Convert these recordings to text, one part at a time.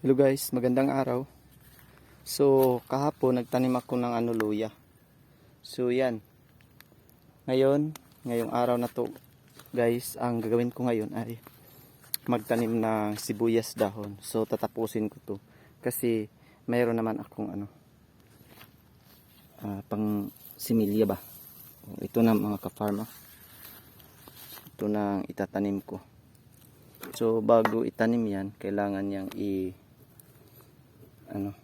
Hello guys, magandang araw. So, kahapon nagtanim ako ng ano luya. So, yan. Ngayon, ngayong araw na to, guys, ang gagawin ko ngayon ay magtanim ng sibuyas dahon. So, tatapusin ko to. Kasi, mayroon naman akong ano, ah, pang similya ba? O, Ito na mga ka-farm. Ito na ang itatanim ko. So, bago itanim yan, kailangan niyang i ano.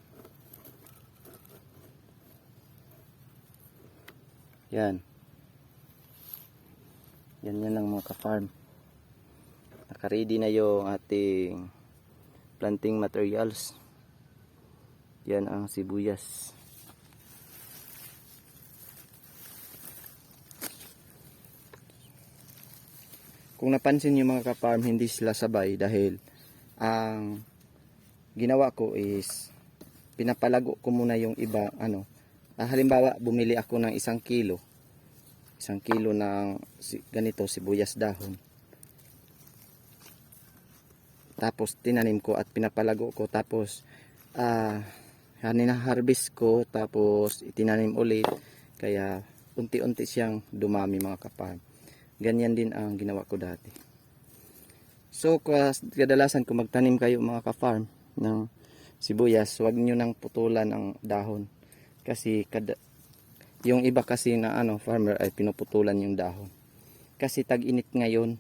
Yan. Yan yan lang mga ka-farm. Nakaready na yung ating planting materials. Yan ang sibuyas. Kung napansin nyo mga ka-farm hindi sila sabay dahil ang ginawa ko is pinapalago ko muna yung iba ano. Ah, halimbawa bumili ako ng isang kilo. Isang kilo ng ganito sibuyas dahon. Tapos tinanim ko at pinapalago ko. Tapos ah harvest ko. Tapos itinanim ulit. Kaya unti-unti siyang dumami mga kaparm ganyan din ang ginawa ko dati. So kadalasan kung magtanim kayo mga ka-farm ng sibuyas, wag nyo nang putulan ang dahon. Kasi kada, yung iba kasi na ano, farmer ay pinuputulan yung dahon. Kasi tag-init ngayon,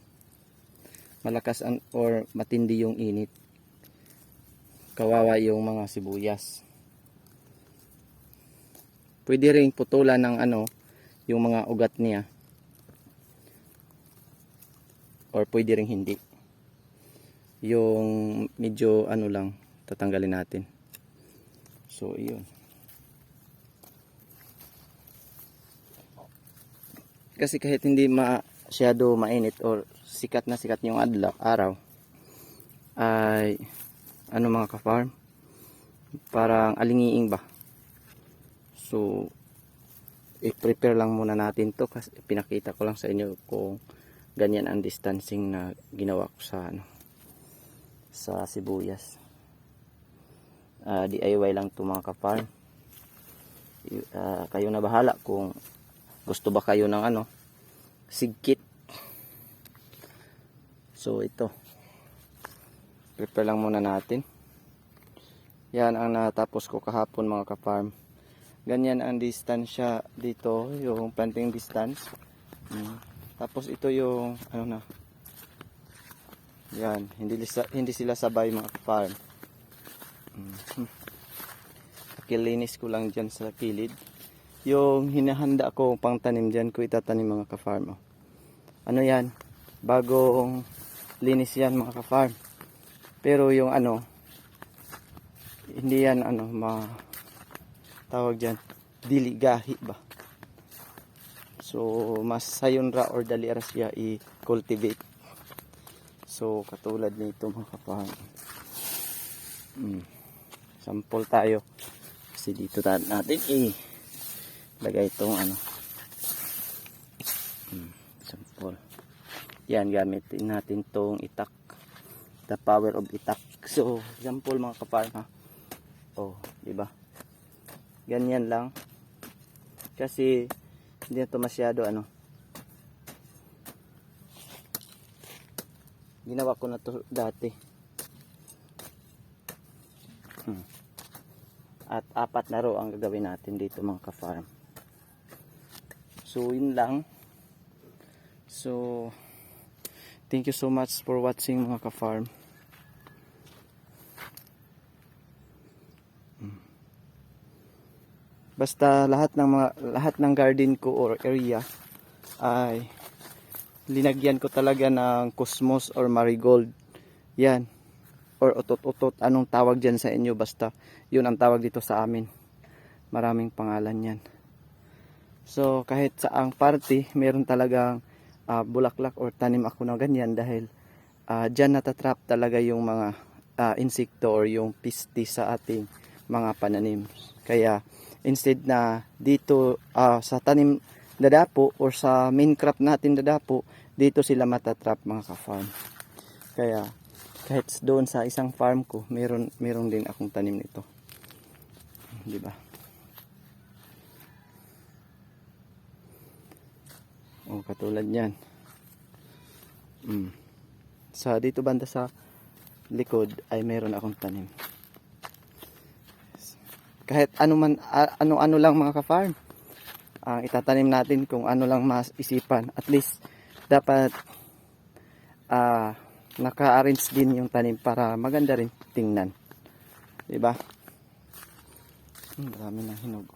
malakas ang, or matindi yung init. Kawawa yung mga sibuyas. Pwede ring putulan ng ano, yung mga ugat niya. Or pwede ring hindi. Yung medyo ano lang, tatanggalin natin. So, iyon. Kasi kahit hindi masyado mainit or sikat na sikat yung adlaw, araw, ay ano mga ka-farm, parang alingiing ba. So, i-prepare lang muna natin to kasi pinakita ko lang sa inyo kung ganyan ang distancing na ginawa ko sa ano sa sibuyas uh, DIY lang to mga ka-farm Y- ah, kayo na bahala kung gusto ba kayo ng ano sigkit. So ito. Prepare lang muna natin. Yan ang natapos ko kahapon mga ka-farm ganyan ang distansya dito yung planting distance. Mm. tapos ito yung ano na. Yan hindi, hindi sila sabay mga ka-farm Kakilinis ko lang dyan sa kilid. Yung hinahanda ko pang tanim dyan ko itatanim mga ka-farm. oh. Ano yan? Bagong linis yan mga ka-farm. Pero yung ano, hindi yan ano, ma tawag dyan, diligahi ba? So, mas sayon ra or dali siya i-cultivate. So, katulad nito mga ka-farm. Mm sample tayo. Kasi dito natin i lagay itong ano. Hmm, sample. Yan gamitin natin tong itak. The power of itak. So sample mga kaparm ha oh di ba ganyan lang. Kasi hindi na masyado ano. Ginawa ko na to dati. Hmm. At apat na row ang gagawin natin dito mga ka-farm. So, yun lang. So, thank you so much for watching mga ka-farm. Hmm. Basta lahat ng mga lahat ng garden ko or area ay linagyan ko talaga ng cosmos or marigold. Yan or utot-utot anong tawag dyan sa inyo basta yun ang tawag dito sa amin. Maraming pangalan yan. So kahit sa ang party meron talagang ah, bulaklak or tanim ako na ganyan dahil uh, dyan natatrap talaga yung mga ah, insekto or yung pisti sa ating mga pananim. Kaya instead na dito ah, sa tanim dadapo or sa main crop natin dadapo dito sila matatrap mga ka-farm. Kaya kahit doon sa isang farm ko, meron meron din akong tanim nito. 'Di ba? Oh, katulad niyan. Mm. Sa dito banda sa likod ay meron akong tanim. Kahit ano man a- ano-ano lang mga ka-farm. Ang itatanim natin kung ano lang mas isipan. At least dapat ah naka-arrange din yung tanim para maganda rin tingnan. 'Di ba? Hmm, marami na hinog.